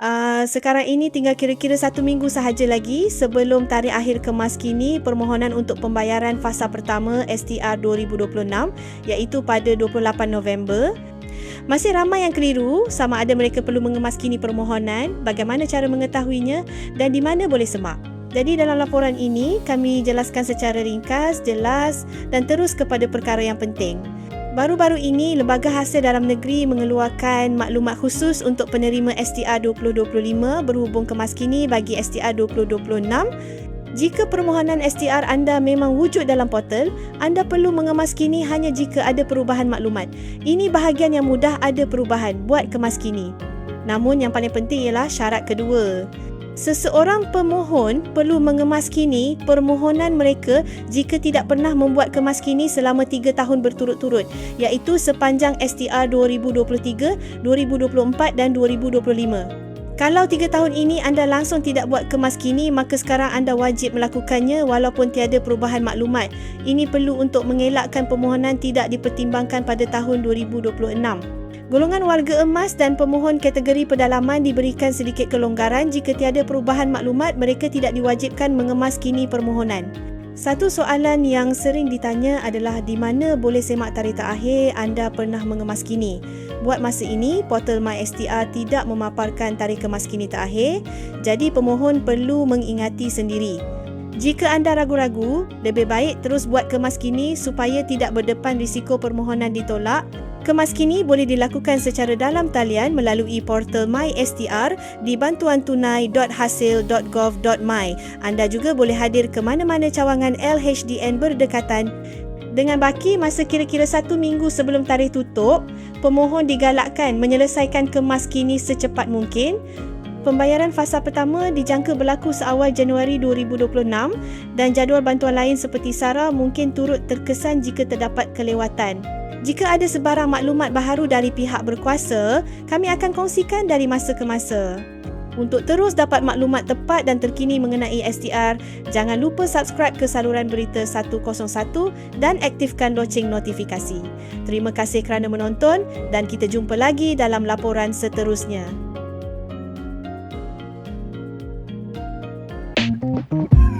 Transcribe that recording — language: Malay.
Uh, sekarang ini tinggal kira-kira satu minggu sahaja lagi sebelum tarikh akhir kemas kini permohonan untuk pembayaran fasa pertama STR 2026 iaitu pada 28 November. Masih ramai yang keliru sama ada mereka perlu mengemas kini permohonan, bagaimana cara mengetahuinya dan di mana boleh semak. Jadi dalam laporan ini kami jelaskan secara ringkas, jelas dan terus kepada perkara yang penting. Baru-baru ini, Lembaga Hasil Dalam Negeri mengeluarkan maklumat khusus untuk penerima STR 2025 berhubung kemas kini bagi STR 2026. Jika permohonan STR anda memang wujud dalam portal, anda perlu mengemas kini hanya jika ada perubahan maklumat. Ini bahagian yang mudah ada perubahan buat kemas kini. Namun yang paling penting ialah syarat kedua. Seseorang pemohon perlu mengemaskini permohonan mereka jika tidak pernah membuat kemaskini selama 3 tahun berturut-turut iaitu sepanjang STR 2023, 2024 dan 2025. Kalau tiga tahun ini anda langsung tidak buat kemaskini, maka sekarang anda wajib melakukannya walaupun tiada perubahan maklumat. Ini perlu untuk mengelakkan permohonan tidak dipertimbangkan pada tahun 2026. Golongan warga emas dan pemohon kategori pedalaman diberikan sedikit kelonggaran jika tiada perubahan maklumat mereka tidak diwajibkan mengemas kini permohonan. Satu soalan yang sering ditanya adalah di mana boleh semak tarikh terakhir anda pernah mengemas kini. Buat masa ini, portal MySTR tidak memaparkan tarikh kemas kini terakhir, jadi pemohon perlu mengingati sendiri. Jika anda ragu-ragu, lebih baik terus buat kemas kini supaya tidak berdepan risiko permohonan ditolak Kemas kini boleh dilakukan secara dalam talian melalui portal MySTR di bantuantunai.hasil.gov.my. Anda juga boleh hadir ke mana-mana cawangan LHDN berdekatan. Dengan baki masa kira-kira satu minggu sebelum tarikh tutup, pemohon digalakkan menyelesaikan kemas kini secepat mungkin. Pembayaran fasa pertama dijangka berlaku seawal Januari 2026 dan jadual bantuan lain seperti SARA mungkin turut terkesan jika terdapat kelewatan. Jika ada sebarang maklumat baharu dari pihak berkuasa, kami akan kongsikan dari masa ke masa. Untuk terus dapat maklumat tepat dan terkini mengenai STR, jangan lupa subscribe ke saluran berita 101 dan aktifkan loceng notifikasi. Terima kasih kerana menonton dan kita jumpa lagi dalam laporan seterusnya. Mm-hmm.